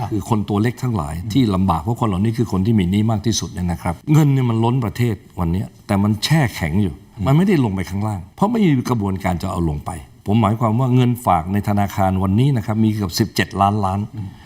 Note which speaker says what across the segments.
Speaker 1: ครับ
Speaker 2: คือคนตัวเล็กทั้งหลายที่ลำบากเพราะคนเหล่านี้คือคนที่มีหนี้มากที่สุดเนี่ยนะครับ เงินเนี่ยมันล้นประเทศวันเนี้ยแต่มันแช่แข็งอยู่ มันไม่ได้ลงไปข้างล่าง เพราะไม่มีกระบวนการจะเอาลงไป ผมหมายความว่าเงินฝากในธนาคารวันนี้นะครับมีเกือบ17 ล้านล้าน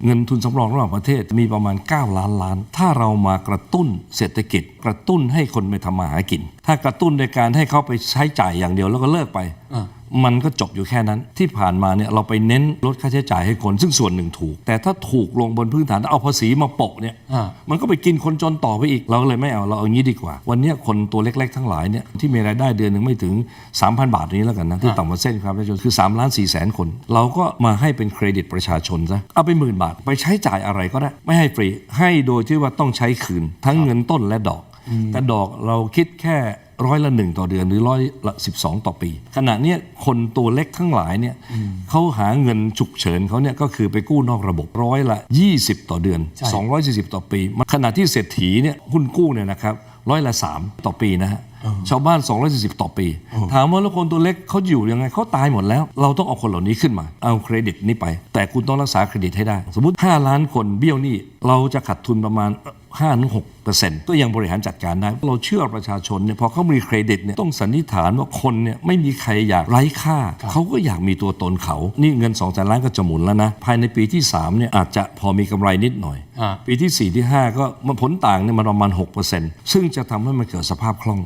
Speaker 2: เงินทุนสำรองระหว่างประเทศมีประมาณ 9 ล้านล้าน ถ้าเรามากระตุ้นเศรษฐกิจ กระตุ้นให้คนไปทำมาหากิน ถ้ากระตุ้นในการให้เขาไปใช้จ่ายอย่างเดียวแล้วก็เลิกไป
Speaker 1: อ่า
Speaker 2: มันก็จบอยู่แค่นั้นที่ผ่านมาเนี่ยเราไปเน้นลดค่าใช้จ่ายให้คน ซึ่งส่วนหนึ่งถูก แต่ถ้าถูกลงบนพื้นฐานเอาภาษีมาโปะเนี่ย
Speaker 1: อ่า
Speaker 2: มันก็ไปกินคนจนต่อไปอีก เราก็เลยไม่เอาเราเอางี้ดีกว่า วันเนี้ยคนตัวเล็กๆทั้งหลายเนี่ยที่มีรายได้เดือนหนึ่งไม่ถึง 3,000 บาทนี้แล้วกันนะที่ต่ำกว่าเส้นความยากจนคือ3ล้าน4แสนคน เราก็มาให้เป็นเครดิตประชาชนซะเอาไปหมื่นบาทไปใช้จ่ายอะไรก็ได้ ไม่ให้ฟรีให้โดยที่ว่าต้องใช้คืน ทั้งเงินต้นและดอก แต่ดอกเราคิดแค่ร้อยละหนึ่งต่อเดือนหรือร้อยละสิบสองต่อปี ขณะเนี้ยคนตัวเล็กทั้งหลายเนี่ยเขาหาเงินฉุกเฉินเขาเนี่ยก็คือไปกู้นอกระบบร้อยละ 20 ต่อเดือน
Speaker 1: ใช่
Speaker 2: 240 ต่อปี ขณะที่เศรษฐีเนี่ยหุ้นกู้เนี่ยนะครับร้อยละ 3 ต่อปีนะฮะชาวบ้าน 240 ต่อปี ถามว่าแล้วคนตัวเล็กเขาอยู่ยังไงเขาตายหมดแล้ว เราต้องเอาคนเหล่านี้ขึ้นมา เอาเครดิตนี้ไป แต่คุณต้องรักษาเครดิตให้ได้ สมมติ 5 ล้านคนเบี้ยวหนี้เราจะขาดทุนประมาณ 5ถึง6เปอร์เซ็นต์ก็ยังบริหารจัดการได้ เราเชื่อประชาชนเนี่ยพอเขามีเครดิตเนี่ยต้องสันนิษฐานว่าคนเนี่ยไม่มีใครอยากไร้ค่า เขาก็อยากมีตัวตนเขา นี่เงิน2แสนล้านก็จะหมุนแล้วนะ ภายในปีที่3เนี่ยอาจจะพอมีกำไรนิดหน่อย
Speaker 1: อ่า
Speaker 2: ปีที่ 4 ที่ 5 ก็มันผลต่างเนี่ยมันประมาณ 6%ซึ่งจะทำให้มันเกิดสภาพคล่อง